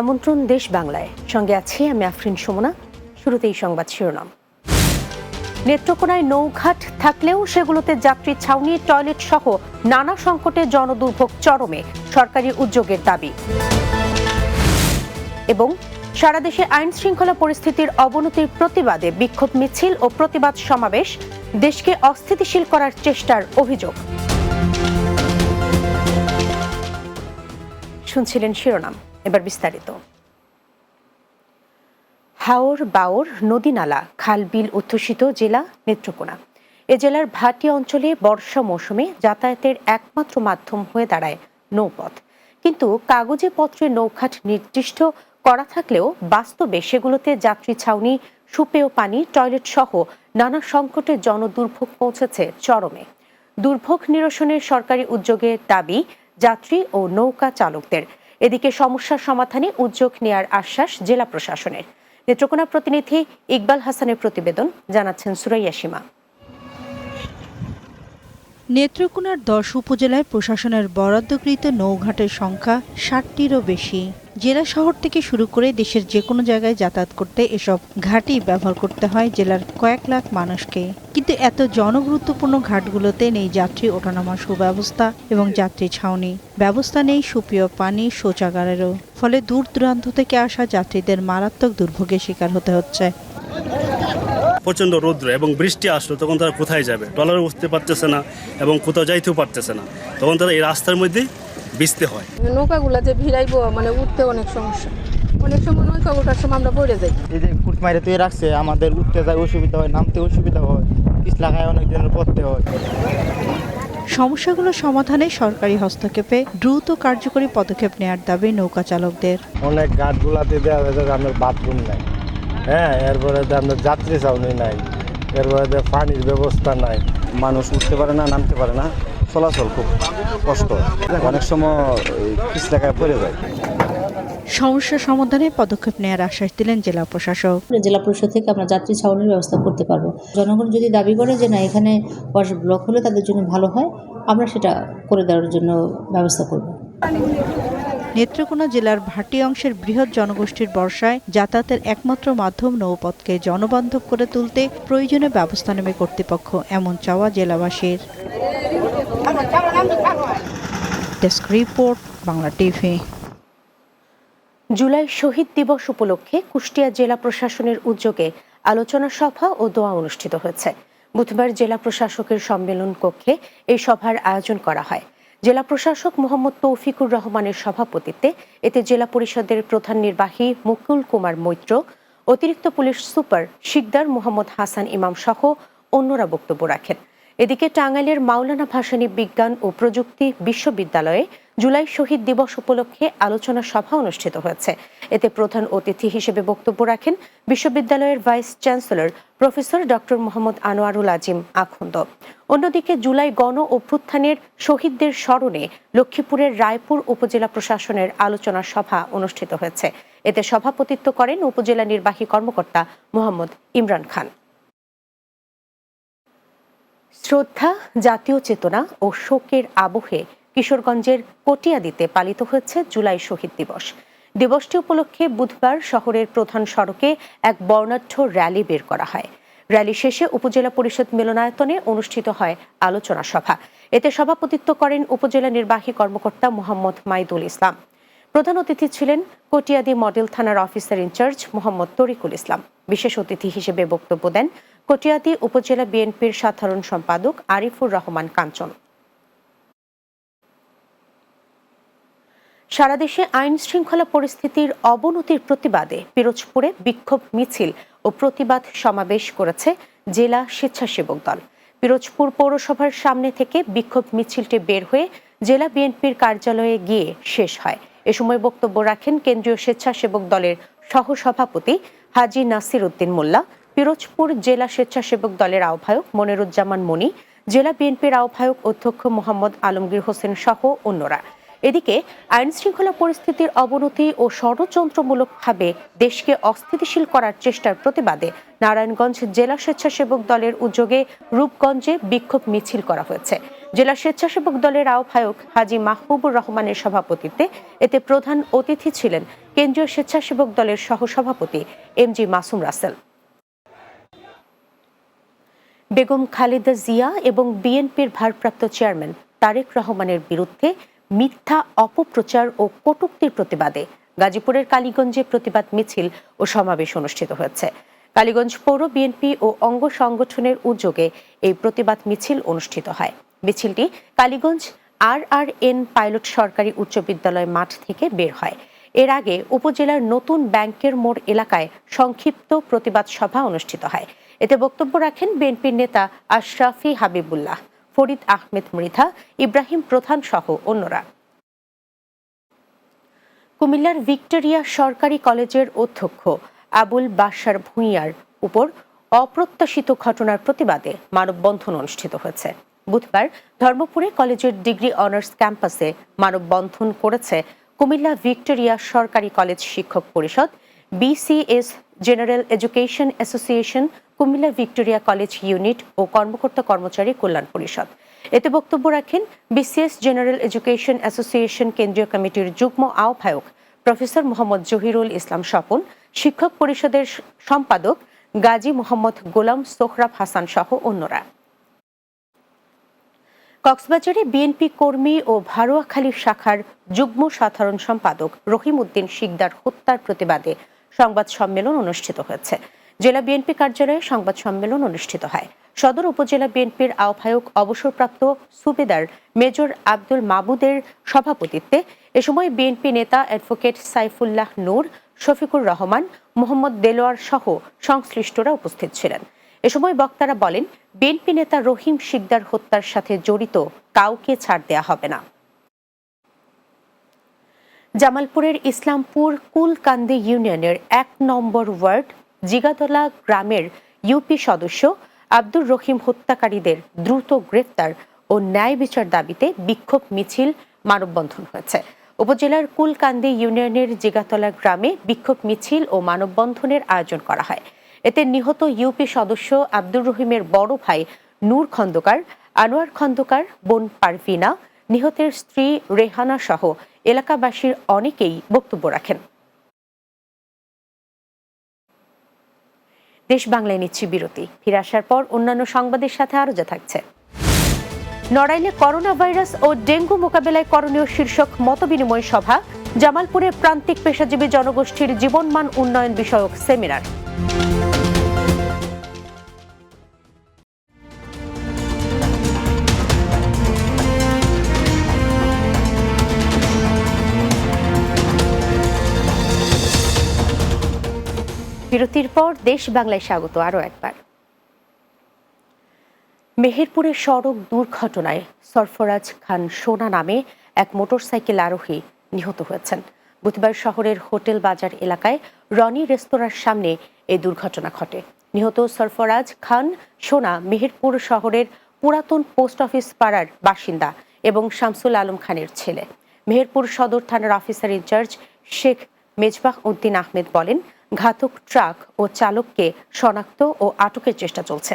আমন্ত্রণ দেশ বাংলায়। সঙ্গে আছি আমি আফরিন সুমনা। শুরুতেই সংবাদ শিরোনাম। নেত্রকোনায় নৌঘাট থাকলেও সেগুলোতে যাত্রী ছাউনি, টয়লেট সহ নানা সংকটে জনদুর্ভোগ চরমে সরকারি উদ্যোগের দাবি। এবং সারা দেশে আইন শৃঙ্খলা পরিস্থিতির অবনতির প্রতিবাদে বিক্ষোভ মিছিল ও প্রতিবাদ সমাবেশ দেশকে অস্থিতিশীল করার চেষ্টার অভিযোগ। শুনছিলেন শিরোনাম। এবার বিস্তারিত। হাওর বাওর নদী নালা, খাল বিল অধ্যুষিত জেলা নেত্রকোনা। এ জেলার ভাটি অঞ্চলে বর্ষা মৌসুমে যাতায়াতের একমাত্র মাধ্যম হয়ে দাঁড়ায় নৌপথ। কিন্তু কাগজে পত্রে নৌঘাট নির্দিষ্ট করা থাকলেও বাস্তবে সেগুলোতে যাত্রী ছাউনি, সুপেয় পানি, টয়লেট সহ নানা সংকটে জনদুর্ভোগ পৌঁছেছে চরমে। দুর্ভোগ নিরসনের সরকারি উদ্যোগের দাবি, যাত্রী ও নৌকা চালকদের। এদিকে সমস্যার সমাধানে উদ্যোগ নেয়ার আশ্বাস জেলা প্রশাসনের। নেত্রকোনা প্রতিনিধি ইকবাল হাসানের প্রতিবেদন, জানাচ্ছেন সুরাইয়া সীমা। নেত্রকোনার দশ উপজেলায় প্রশাসনের বরাদ্দকৃত নৌঘাটের সংখ্যা ষাটটিরও বেশি। জেলা শহর থেকে শুরু করে দেশের যে কোনো জায়গায় যাতায়াত করতে এসব ঘাটই ব্যবহার করতে হয় জেলার কয়েক লাখ মানুষকে। কিন্তু এত জনগুরুত্বপূর্ণ ঘাটগুলোতে নেই যাত্রী ওঠানামার সুব্যবস্থা এবং যাত্রী ছাউনি। ব্যবস্থা নেই সুপ্রিয় পানি শৌচাগারেরও। ফলে দূর দূরান্ত থেকে আসা যাত্রীদের মারাত্মক দুর্ভোগের শিকার হতে হচ্ছে। প্রচণ্ড রৌদ্র এবং বৃষ্টি আসলো তখন তারা কোথায় যাবে? ট্রলারে উঠতে পারতেছে না এবং কোথাও যাইতেও পারতেছে না। তখন তারা এই রাস্তার মধ্যেই ভিজতে হয়। নৌকাগুলা যে ভিড়াইবো মানে উঠতে অনেক সমস্যা। অনেক সময় নৌকা ওঠার সময় আমরা পড়ে যাই। এই যে কুট মাইরে তুই রাখছে আমাদের উঠতে যায় অসুবিধা হয় নামতে অসুবিধা হয় পিছলা খায় অনেক পড়তে হয়। সমস্যাগুলো সমাধানে সরকারি হস্তক্ষেপে দ্রুত কার্যকরী পদক্ষেপ নেয়ার দাবি নৌকা চালকদের অনেক ঘাটগুলাতে দেওয়া হয়েছে আপনার বাথরুম নাই। হ্যাঁ এরপরে যে আপনার যাত্রী ছাউনি নাই এরপরে যে পানির ব্যবস্থা নাই। মানুষ উঠতে পারে না নামতে পারে না চলাচল খুব কষ্ট। অনেক সময় পিছলা পড়ে যায়। সমস্যা সমাধানে পদক্ষেপ নেওয়ার আশ্বাস দিলেন জেলা প্রশাসক। জেলা পরিষদ থেকে আমরা যাত্রী ছাউনির ব্যবস্থা করতে পারব। জনগণ যদি দাবি করে যে না এখানে ওয়াশ ব্লক হলে তাদের জন্য ভালো হয় আমরা সেটা করে দেওয়ার জন্য ব্যবস্থা করব। নেত্রকোনা জেলার ভাটি অংশের বৃহৎ জনগোষ্ঠীর বর্ষায় যাতায়াতের একমাত্র মাধ্যম নৌপথকে জনবান্ধব করে তুলতে প্রয়োজনীয় ব্যবস্থা নেবে কর্তৃপক্ষ, এমন চাওয়া জেলাবাসীর। রিপোর্ট বাংলা টিভি জুলাই শহীদ দিবস উপলক্ষে কুষ্টিয়া জেলা প্রশাসনের উদ্যোগে আলোচনা সভা ও দোয়া অনুষ্ঠিত হয়েছে। বুধবার জেলা প্রশাসকের সম্মেলন কক্ষে এই সভার আয়োজন করা হয়। জেলা প্রশাসক মোহাম্মদ তৌফিকুর রহমানের সভাপতিত্বে এতে জেলা পরিষদের প্রধান নির্বাহী মুকুল কুমার মৈত্র, অতিরিক্ত পুলিশ সুপার শিকদার মোহাম্মদ হাসান ইমাম সহ অন্যরা বক্তব্য রাখেন। এদিকে টাঙ্গাইলের মাওলানা ভাসানী বিজ্ঞান ও প্রযুক্তি বিশ্ববিদ্যালয়ে জুলাই শহীদ দিবস উপলক্ষে আলোচনা সভা অনুষ্ঠিত হয়েছে। এতে প্রধান অতিথি হিসেবে বক্তব্য রাখেন বিশ্ববিদ্যালয়ের vice chancellor professor doctor Mohammad Anwarul Azim Akhand. অন্যদিকে জুলাই গণ অভ্যুত্থানের শহীদদের স্মরণে লক্ষ্মীপুরের রায়পুর উপজেলা প্রশাসনের আলোচনা সভা অনুষ্ঠিত হয়েছে। এতে সভাপতিত্ব করেন উপজেলা নির্বাহী কর্মকর্তা মোহাম্মদ ইমরান খান। শ্রদ্ধা, জাতীয় চেতনা ও শোকের আবহে কিশোরগঞ্জের কটিয়াদিতে পালিত হয়েছে জুলাই শহীদ দিবস। দিবসটি উপলক্ষে বুধবার শহরের প্রধান সড়কে এক বর্ণাঢ্য র্যালি বের করা হয়। র্যালি শেষে উপজেলা পরিষদ মিলনায়তনে অনুষ্ঠিত হয় আলোচনা সভা। এতে সভাপতিত্ব করেন উপজেলা নির্বাহী কর্মকর্তা মোহাম্মদ মাইদুল ইসলাম। প্রধান অতিথি ছিলেন কটিয়াদি মডেল থানার officer in charge Mohammad Tarikul Islam. বিশেষ অতিথি হিসেবে বক্তব্য দেন কটিয়াদি উপজেলা বিএনপির সাধারণ সম্পাদক আরিফুর রহমান কাঞ্চন। সারা দেশে আইন শৃঙ্খলা পরিস্থিতির অবনতির প্রতিবাদে পিরোজপুরে বিক্ষোভ মিছিল ও প্রতিবাদ সমাবেশ করেছে জেলা স্বেচ্ছাসেবক দল। পিরোজপুর পৌরসভার সামনে থেকে বিক্ষোভ মিছিলটি বের হয়ে জেলা বিএনপির কার্যালয়ে গিয়ে শেষ হয়। এ সময় বক্তব্য রাখেন কেন্দ্রীয় স্বেচ্ছাসেবক দলের সহসভাপতি হাজি নাসির উদ্দিন মোল্লা, পিরোজপুর জেলা স্বেচ্ছাসেবক দলের আহ্বায়ক মনিরুজ্জামান মনি, জেলা বিএনপির আহ্বায়ক অধ্যক্ষ মোহাম্মদ আলমগীর হোসেন সহ অন্যরা। এদিকে আইন শৃঙ্খলা পরিস্থিতির অবনতি ও ষড়যন্ত্রমূলকভাবে দেশকে অস্থিতিশীল করার চেষ্টার প্রতিবাদে নারায়ণগঞ্জ জেলা স্বেচ্ছাসেবক দলের উদ্যোগে রূপগঞ্জে বিক্ষোভ মিছিল করা হয়েছে। জেলা স্বেচ্ছাসেবক দলের আহ্বায়ক হাজি মাহবুবুর রহমানের সভাপতিত্বে এতে প্রধান অতিথি ছিলেন কেন্দ্রীয় স্বেচ্ছাসেবক দলের সহসভাপতি এম জি মাসুম রাসেল। বেগম খালেদা জিয়া এবং বিএনপির ভারপ্রাপ্ত চেয়ারম্যান তারেক রহমানের বিরুদ্ধে মিথ্যা অপপ্রচার ও কটুক্তির প্রতিবাদে গাজীপুরের কালীগঞ্জে প্রতিবাদ মিছিল ও সমাবেশ অনুষ্ঠিত হয়েছে। কালীগঞ্জ পৌর বিএনপি ও অঙ্গ সংগঠনের উদ্যোগে এই প্রতিবাদ মিছিল অনুষ্ঠিত হয়। মিছিলটি Kaliganj R R N pilot সরকারি উচ্চ বিদ্যালয় মাঠ থেকে বের হয়। এর আগে উপজেলার নতুন ব্যাংকের মোড় এলাকায় সংক্ষিপ্ত প্রতিবাদ সভা অনুষ্ঠিত হয়। এতে বক্তব্য রাখেন বিএনপির নেতা আশরাফি হাবিবুল্লাহ, ফরিদ আহমেদ মৃধা, ইব্রাহিম প্রধান সহ অন্যরা। কুমিল্লার ভিক্টোরিয়া সরকারি কলেজের অধ্যক্ষ আবুল বাশার ভূঁইয়ার উপর অপ্রত্যাশিত ঘটনার প্রতিবাদে মানববন্ধন অনুষ্ঠিত হয়েছে। বুধবার ধর্মপুরে কলেজের ডিগ্রি অনার্স ক্যাম্পাসে মানববন্ধন করেছে কুমিল্লা ভিক্টোরিয়া সরকারি কলেজ শিক্ষক পরিষদ, BCS general education association, Comilla Victoria college unit ও কর্মকর্তা কর্মচারী কল্যাণ পরিষদ। এতে বক্তব্য রাখেন বিসিএস জেনারেল এডুকেশন অ্যাসোসিয়েশন কেন্দ্রীয় কমিটির যুগ্ম আহ্বায়ক প্রফেসর মোহাম্মদ জহিরুল ইসলাম স্বপন শিক্ষক পরিষদের সম্পাদক গাজী মোহাম্মদ গোলাম সোহরাব হাসান সহ অন্যরা। কক্সবাজারে বিএনপি কর্মী ও ভারোয়াখালী শাখার যুগ্ম সাধারণ সম্পাদক রহিম উদ্দিন শিকদার হত্যার প্রতিবাদে সংবাদ সম্মেলন অনুষ্ঠিত হয়েছে। জেলা বিএনপি কার্যালয়ে সংবাদ সম্মেলন অনুষ্ঠিত হয়। সদর উপজেলা বিএনপির আহ্বায়ক অবসরপ্রাপ্ত সুবেদার মেজর আব্দুল মাবুদের সভাপতিত্বে এ সময় বিএনপি নেতা অ্যাডভোকেট সাইফুল্লাহ নূর, শফিকুর রহমান, মোহাম্মদ দেলোয়ার সহ সংশ্লিষ্টরা উপস্থিত ছিলেন। এ সময় বক্তারা বলেন, বিএনপি নেতা রহিম শিকদার হত্যার সাথে জড়িত কাউকে ছাড় দেয়া হবে না। জামালপুরের ইসলামপুর কুলকান্দি ইউনিয়নের এক নম্বর ওয়ার্ড জিগাতলা গ্রামের ইউপি সদস্য আব্দুর রহিম হত্যাকারীদের দ্রুত গ্রেফতার ও ন্যায় বিচার দাবিতে বিক্ষোভ মিছিল মানববন্ধন হয়েছে। উপজেলার কুলকান্দি ইউনিয়নের জিগাতলা গ্রামে বিক্ষোভ মিছিল ও মানববন্ধনের আয়োজন করা হয়। এতে নিহত ইউপি সদস্য আব্দুর রহিমের বড় ভাই নূর খন্দকার, আনোয়ার খন্দকার, বোন পারভিনা, নিহতের স্ত্রী রেহানা সহ এলাকাবাসীর অনেকেই বক্তব্য রাখেন। দেশ বাংলায় নিচ্ছি বিরতি। ফিরে আসার পর অন্যান্য সংবাদের সাথে আরও যা থাকছে। নড়াইলে করোনা ভাইরাস ও ডেঙ্গু মোকাবেলায় করণীয় শীর্ষক মতবিনিময় সভা জামালপুরে প্রান্তিক পেশাজীবী জনগোষ্ঠীর জীবনমান উন্নয়ন বিষয়ক সেমিনার। বিরতির পর দেশ বাংলায় স্বাগত আরও একবার। মেহেরপুরের সড়ক দুর্ঘটনায় সরফরাজ খান সোনা নামে এক মোটরসাইকেল আরোহী নিহত হয়েছেন। বুধবার শহরের হোটেল বাজার এলাকায় রনি রেস্তোরাঁর সামনে এই দুর্ঘটনা ঘটে। নিহত সরফরাজ খান সোনা মেহেরপুর শহরের পুরাতন পোস্ট অফিস পাড়ার বাসিন্দা এবং শামসুল আলম খানের ছেলে। মেহেরপুর সদর থানার officer in charge Sheikh Mejbah Uddin Ahmed বলেন ঘাতক ট্রাক ও চালককে শনাক্ত ও আটকের চেষ্টা চলছে।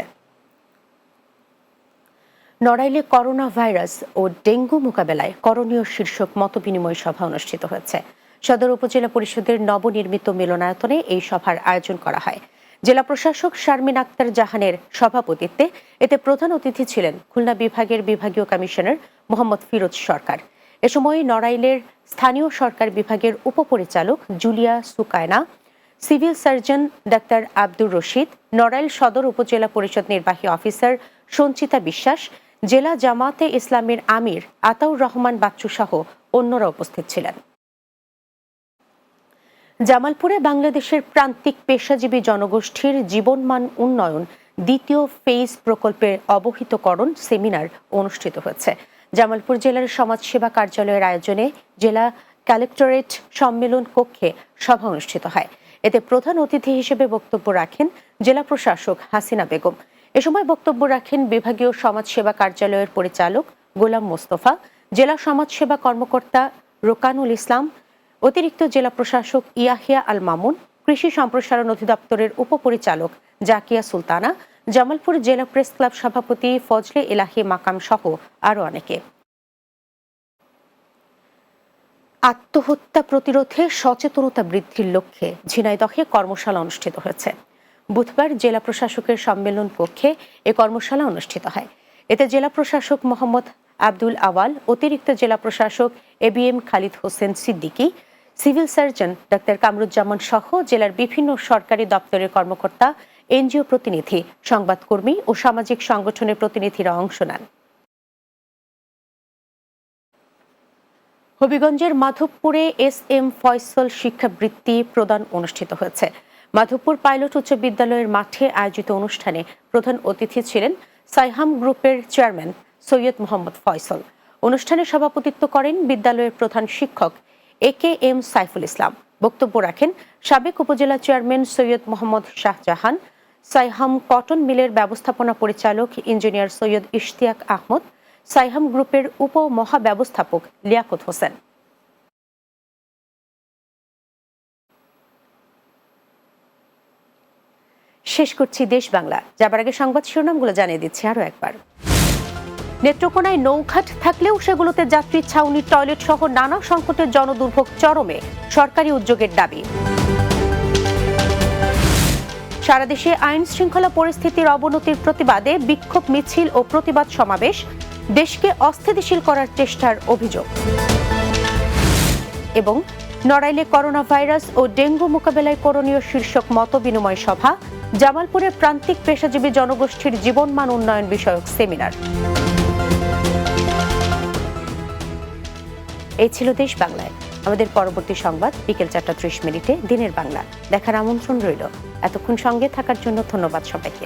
নড়াইলে করোনা ভাইরাস ও ডেঙ্গু মোকাবেলায় করণীয় শীর্ষক মতবিনিময় সভা অনুষ্ঠিত হয়েছে। সদর উপজেলা পরিষদের নবনির্মিত মিলনায়তনে এই সভার আয়োজন করা হয়। জেলা প্রশাসক শারমিন আক্তার জাহানের সভাপতিত্বে এতে প্রধান অতিথি ছিলেন খুলনা বিভাগের বিভাগীয় কমিশনার মোহাম্মদ ফিরোজ সরকার। এ সময় নড়াইলের স্থানীয় সরকার বিভাগের উপপরিচালক Julia Sukayna civil surgeon doctor Abdur Rashid, Narail সদর উপজেলা পরিষদ নির্বাহী অফিসার সঞ্চিতা বিশ্বাস, জেলা জামাতে ইসলামের আমির আতাউর রহমান বাচ্চু সহ অন্যরা উপস্থিত ছিলেন। জামালপুরে বাংলাদেশের প্রান্তিক পেশাজীবী জনগোষ্ঠীর জীবনমান উন্নয়ন দ্বিতীয় ফেজ প্রকল্পের অবহিতকরণ সেমিনার অনুষ্ঠিত হয়েছে। জামালপুর জেলার সমাজসেবা কার্যালয়ের আয়োজনে জেলা কালেক্টরেট সম্মেলন কক্ষে সভা অনুষ্ঠিত হয়। এতে প্রধান অতিথি হিসেবে বক্তব্য রাখেন জেলা প্রশাসক হাসিনা বেগম। এ সময় বক্তব্য রাখেন বিভাগীয় সমাজসেবা কার্যালয়ের পরিচালক গোলাম মোস্তফা, জেলা সমাজসেবা কর্মকর্তা রোকানুল ইসলাম, অতিরিক্ত জেলা প্রশাসক ইয়াহিয়া আল মামুন, কৃষি সম্প্রসারণ অধিদপ্তরের উপপরিচালক জাকিয়া সুলতানা, জামালপুর জেলা প্রেস ক্লাব সভাপতি ফজলে এলাহি মাকাম সহ আরও অনেকে। আত্মহত্যা প্রতিরোধে সচেতনতা বৃদ্ধির লক্ষ্যে ঝিনাইদহে কর্মশালা অনুষ্ঠিত হয়েছে। বুধবার জেলা প্রশাসকের সম্মেলন কক্ষে এ কর্মশালা অনুষ্ঠিত হয়। এতে জেলা প্রশাসক মোহাম্মদ আব্দুল আওয়াল, অতিরিক্ত জেলা প্রশাসক A B M Khalid Hossain Siddiqui, civil surgeon doctor Kamruzzaman সহ জেলার বিভিন্ন সরকারি দপ্তরের কর্মকর্তা, এনজিও প্রতিনিধি, সংবাদকর্মী ও সামাজিক সংগঠনের প্রতিনিধিরা অংশ নেন। হবিগঞ্জের মাধবপুরে এস এম ফয়সল শিক্ষাবৃত্তি প্রদান অনুষ্ঠিত হয়েছে। মাধবপুর পাইলট উচ্চ বিদ্যালয়ের মাঠে আয়োজিত অনুষ্ঠানে প্রধান অতিথি ছিলেন সাইহাম গ্রুপের চেয়ারম্যান সৈয়দ মোহাম্মদ ফয়সল। অনুষ্ঠানে সভাপতিত্ব করেন বিদ্যালয়ের প্রধান শিক্ষক এ কে এম সাইফুল ইসলাম। বক্তব্য রাখেন সাবেক উপজেলা চেয়ারম্যান সৈয়দ মোহাম্মদ শাহজাহান, সাইহাম কটন মিলের ব্যবস্থাপনা পরিচালক ইঞ্জিনিয়ার সৈয়দ ইশতিয়াক আহমদ সাইহাম গ্রুপের উপ মহাব্যবস্থাপক লিয়াকত হোসেন। শেষ করছি দেশ বাংলা। যাবার আগে সংবাদ শিরোনামগুলো জানিয়ে দিচ্ছি আরও একবার। নেত্রকোনায় নৌঘাট থাকলেও সেগুলোতে যাত্রী ছাউনি, টয়লেট সহ নানা সংকটের জনদুর্ভোগ চরমে সরকারি উদ্যোগের দাবি। সারা দেশে আইন শৃঙ্খলা পরিস্থিতির অবনতির প্রতিবাদে বিক্ষোভ মিছিল ও প্রতিবাদ সমাবেশ দেশকে অস্থিতিশীল করার চেষ্টার অভিযোগ। এবং নড়াইলে করোনা ভাইরাস ও ডেঙ্গু মোকাবেলায় করণীয় শীর্ষক মত বিনিময় সভা জামালপুরের প্রান্তিক পেশাজীবী জনগোষ্ঠীর জীবনমান উন্নয়ন বিষয়ক সেমিনার। এই ছিল দেশ বাংলায়। আমাদের পরবর্তী সংবাদ বিকেল চারটা ত্রিশ মিনিটে দিনের বাংলা। দেখার আমন্ত্রণ রইল। এতক্ষণ সঙ্গে থাকার জন্য ধন্যবাদ সবাইকে।